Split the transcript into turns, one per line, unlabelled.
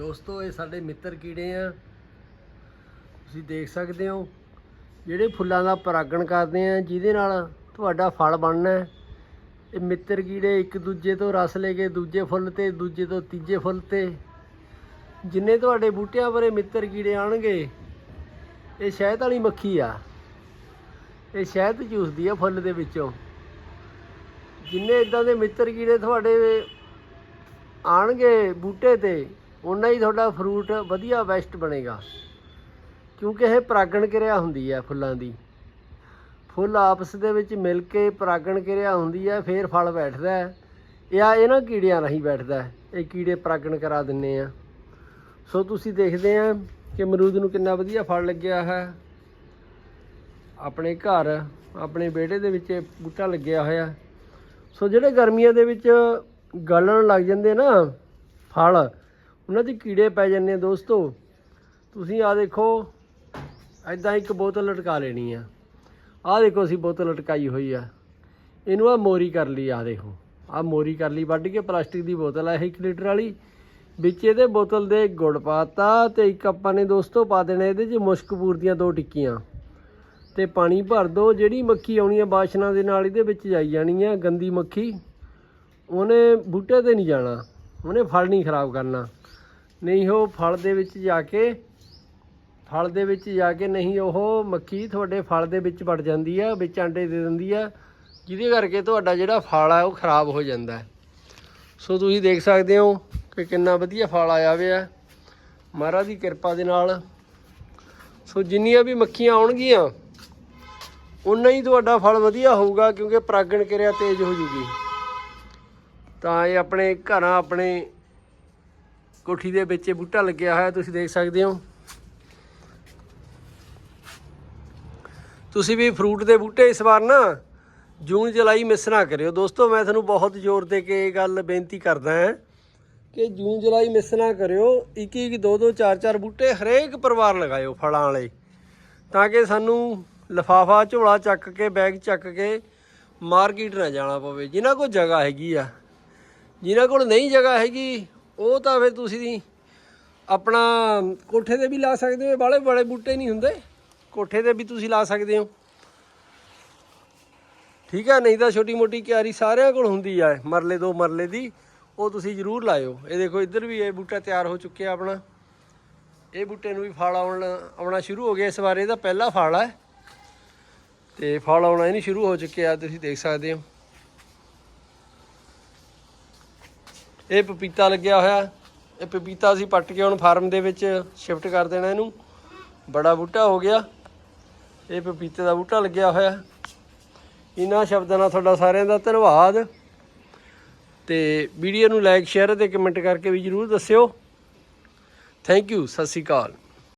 ਦੋਸਤੋ, ਇਹ ਸਾਡੇ ਮਿੱਤਰ ਕੀੜੇ ਆ। ਤੁਸੀਂ ਦੇਖ ਸਕਦੇ ਹੋ, ਜਿਹੜੇ ਫੁੱਲਾਂ ਦਾ ਪਰਾਗਣ ਕਰਦੇ ਆ, ਜਿਹਦੇ ਨਾਲ ਤੁਹਾਡਾ ਫਲ ਬਣਨਾ ਹੈ। ਇਹ ਮਿੱਤਰ ਕੀੜੇ ਇੱਕ ਦੂਜੇ ਤੋਂ ਰਸ ਲੈ ਕੇ ਦੂਜੇ ਫੁੱਲ ਤੇ, ਦੂਜੇ ਤੋਂ ਤੀਜੇ ਫੁੱਲ ਤੇ। ਜਿੰਨੇ ਤੁਹਾਡੇ ਬੂਟਿਆਂ ਪਰੇ ਮਿੱਤਰ ਕੀੜੇ ਆਣਗੇ, ਇਹ ਸ਼ਹਿਦ ਵਾਲੀ ਮੱਖੀ ਆ। ਇਹ ਸ਼ਹਿਦ ਚੂਸਦੀ ਆ ਫੁੱਲ ਦੇ ਵਿੱਚੋਂ। ਜਿੰਨੇ ਇਦਾਂ ਦੇ ਮਿੱਤਰ ਕੀੜੇ ਤੁਹਾਡੇ ਆਣਗੇ ਬੂਟੇ ਤੇ ਉਨਾ ਹੀ ਤੁਹਾਡਾ ਫਰੂਟ ਵਧੀਆ ਬੈਸਟ ਬਣੇਗਾ। ਕਿਉਂਕਿ ਇਹ ਪਰਾਗਣ ਕਿਰਿਆ ਹੁੰਦੀ ਹੈ ਫੁੱਲਾਂ ਦੀ। ਫੁੱਲ ਆਪਸ ਦੇ ਵਿੱਚ ਮਿਲ ਕੇ ਪਰਾਗਣ ਕਿਰਿਆ ਹੁੰਦੀ ਹੈ, ਫੇਰ ਫਲ ਬੈਠਦਾ ਹੈ। ਇਹ ਆ ਇਹਨਾਂ ਕੀੜਿਆਂ ਰਾਹੀਂ ਬੈਠਦਾ ਇਹ ਕੀੜੇ ਪਰਾਗਣ ਕਰਾ ਦਿੰਨੇ ਆ। ਸੋ ਤੁਸੀਂ ਦੇਖਦੇ ਆ ਕਿ ਅਮਰੂਦ ਨੂੰ ਕਿੰਨਾ ਵਧੀਆ ਫਲ ਲੱਗਿਆ ਹੈ। ਆਪਣੇ ਘਰ, ਆਪਣੇ ਵਿਹੜੇ ਦੇ ਵਿੱਚ ਇਹ ਬੂਟਾ ਲੱਗਿਆ ਹੋਇਆ। ਸੋ ਜਿਹੜੇ ਗਰਮੀਆਂ ਦੇ ਵਿੱਚ ਗਲਣ ਲੱਗ ਜਾਂਦੇ ਨਾ ਫਲ ਉਹਨਾਂ ਦੇ ਕੀੜੇ ਪੈ ਜਾਂਦੇ ਦੋਸਤੋ। ਤੁਸੀਂ ਆ ਦੇਖੋ ਐਦਾਂ ਇੱਕ ਬੋਤਲ ਲਟਕਾ ਲੈਣੀ ਆ। ਆਹ ਦੇਖੋ ਅਸੀਂ ਬੋਤਲ ਲਟਕਾਈ ਹੋਈ ਆ। ਇਹਨੂੰ ਆ ਮੋਰੀ ਕਰ ਲਈ ਆ ਦੇਖੋ। ਆ ਮੋਰੀ ਕਰ ਲਈ, ਵੱਢ ਕੇ ਪਲਾਸਟਿਕ ਦੀ ਬੋਤਲ ਆ, ਇਹ 1 ਲੀਟਰ ਵਾਲੀ। ਵਿੱਚ ਇਹਦੇ ਬੋਤਲ ਦੇ ਗੁੜ ਪਾਤਾ ਤੇ ਇੱਕ ਆਪਾਂ ਨੇ ਦੋਸਤੋ ਪਾ ਦੇਣਾ, ਇਹਦੇ 'ਚ ਮੁਸ਼ਕਪੂਰ ਦੀਆਂ ਦੋ ਟਿੱਕੀਆਂ। ਤੇ ਪਾਣੀ ਭਰ ਦੋ, ਜਿਹੜੀ ਮੱਖੀ ਆਉਣੀ ਆ ਬਾਸ਼ਨਾ ਦੇ ਨਾਲ ਇਹਦੇ ਵਿੱਚ ਜਾਈ ਜਾਣੀ ਆ ਗੰਦੀ ਮੱਖੀ। ਉਹਨੇ ਬੂਟੇ ਤੇ ਨਹੀਂ ਜਾਣਾ, ਉਹਨੇ ਫਲ ਨਹੀਂ ਖਰਾਬ ਕਰਨਾ। ਨਹੀਂ, ਉਹ ਫਲ ਦੇ ਵਿੱਚ ਜਾ ਕੇ, ਫਲ ਦੇ ਵਿੱਚ ਜਾ ਕੇ ਨਹੀਂ, ਉਹ ਮੱਖੀ ਤੁਹਾਡੇ ਫਲ ਦੇ ਵਿੱਚ ਵੜ ਜਾਂਦੀ ਆ, ਵਿੱਚ ਆਂਡੇ ਦੇ ਦਿੰਦੀ ਆ। ਜਿਹਦੇ ਕਰਕੇ ਤੁਹਾਡਾ ਜਿਹੜਾ ਫਲ ਆ, ਉਹ ਖਰਾਬ ਹੋ ਜਾਂਦਾ ਸੋ ਤੁਸੀਂ ਦੇਖ ਸਕਦੇ ਹੋ ਕਿ ਕਿੰਨਾ ਵਧੀਆ ਫਲ ਆਇਆ ਹੋਇਆ ਮਹਾਰਾਜ ਦੀ ਕਿਰਪਾ ਦੇ ਨਾਲ। ਸੋ ਜਿੰਨੀਆਂ ਵੀ ਮੱਖੀਆਂ ਆਉਣਗੀਆਂ ਉਨਾ ਹੀ ਤੁਹਾਡਾ ਫਲ ਵਧੀਆ ਹੋਊਗਾ, ਕਿਉਂਕਿ ਪ੍ਰਾਗਣ ਕਿਰਿਆ ਤੇਜ਼ ਹੋ ਜੂਗੀ। ਤਾਂ ਇਹ ਆਪਣੇ ਘਰਾਂ, ਆਪਣੇ ਕੋਠੀ ਦੇ ਵਿੱਚ ਇਹ ਬੂਟਾ ਲੱਗਿਆ ਹੋਇਆ, ਤੁਸੀਂ ਦੇਖ ਸਕਦੇ ਹੋ। ਤੁਸੀਂ ਵੀ ਫਰੂਟ ਦੇ ਬੂਟੇ ਇਸ ਵਾਰ ਨਾ ਜੂਨ, ਜੁਲਾਈ ਮਿਸ ਨਾ ਕਰਿਓ। ਦੋਸਤੋ, ਮੈਂ ਤੁਹਾਨੂੰ ਬਹੁਤ ਜ਼ੋਰ ਦੇ ਕੇ ਇਹ ਗੱਲ ਬੇਨਤੀ ਕਰਦਾ ਹਾਂ ਕਿ ਜੂਨ, ਜੁਲਾਈ ਮਿਸ ਨਾ ਕਰਿਓ। ਇੱਕ ਇੱਕ ਦੋ ਦੋ ਚਾਰ ਚਾਰ ਬੂਟੇ ਹਰੇਕ ਪਰਿਵਾਰ ਲਗਾਇਓ ਫਲਾਂ ਵਾਲੇ, ਤਾਂ ਕਿ ਸਾਨੂੰ ਲਫਾਫਾ, ਝੋਲਾ ਚੱਕ ਕੇ, ਬੈਗ ਚੱਕ ਕੇ ਮਾਰਕੀਟ ਨਾ ਜਾਣਾ ਪਵੇ। ਜਿਨ੍ਹਾਂ ਕੋਲ ਜਗ੍ਹਾ ਹੈਗੀ ਆ, ਜਿਨ੍ਹਾਂ ਕੋਲ ਨਹੀਂ ਜਗ੍ਹਾ ਹੈਗੀ ਉਹ ਤਾਂ ਫਿਰ ਤੁਸੀਂ ਆਪਣਾ ਕੋਠੇ ਤੇ ਵੀ ਲਾ ਸਕਦੇ ਹੋ ਬਾਲੇ ਬੜੇ ਬੂਟੇ ਨਹੀਂ ਹੁੰਦੇ। ਕੋਠੇ ਤੇ ਵੀ ਤੁਸੀਂ ਲਾ ਸਕਦੇ ਹੋ। ਠੀਕ ਹੈ ਨਹੀਂ ਤਾਂ ਛੋਟੀ ਮੋਟੀ ਕਿਆਰੀ ਸਾਰਿਆਂ ਕੋਲ ਹੁੰਦੀ ਆ, ਮਰਲੇ ਦੋ ਮਰਲੇ ਦੀ। ਉਹ ਤੁਸੀਂ ਜ਼ਰੂਰ ਲਾਇਓ। ਇਹ ਦੇਖੋ, ਇੱਧਰ ਵੀ ਇਹ ਬੂਟਾ ਤਿਆਰ ਹੋ ਚੁੱਕਿਆ ਆਪਣਾ। ਇਹ ਬੂਟੇ ਨੂੰ ਵੀ ਫਲ ਆਉਣ, ਆਉਣਾ ਸ਼ੁਰੂ ਹੋ ਗਿਆ ਇਸ ਵਾਰ ਇਹਦਾ ਪਹਿਲਾ ਫਲ ਹੈ ਤੇ ਫਲ ਆਉਣਾ ਇਹਨੂੰ ਸ਼ੁਰੂ ਹੋ ਚੁੱਕਿਆ, ਤੁਸੀਂ ਦੇਖ ਸਕਦੇ ਹੋ। ਇਹ ਪਪੀਤਾ ਲੱਗਿਆ ਹੋਇਆ। ਇਹ ਪਪੀਤਾ ਅਸੀਂ ਪੱਟ ਕੇ ਹੁਣ ਫਾਰਮ ਦੇ ਵਿੱਚ ਸ਼ਿਫਟ ਕਰ ਦੇਣਾ ਇਹਨੂੰ। ਬੜਾ ਬੂਟਾ ਹੋ ਗਿਆ। ਇਹ ਪਪੀਤੇ ਦਾ ਬੂਟਾ ਲੱਗਿਆ ਹੋਇਆ। ਇਹਨਾਂ ਸ਼ਬਦਾਂ ਨਾਲ ਤੁਹਾਡਾ ਸਾਰਿਆਂ ਦਾ ਧੰਨਵਾਦ। ਤੇ ਵੀਡੀਓ ਨੂੰ ਲਾਈਕ ਸ਼ੇਅਰ ਤੇ ਕਮੈਂਟ ਕਰਕੇ ਵੀ ਜਰੂਰ ਦੱਸਿਓ। ਥੈਂਕ ਯੂ ਸਤਿ ਸ਼੍ਰੀ ਅਕਾਲ।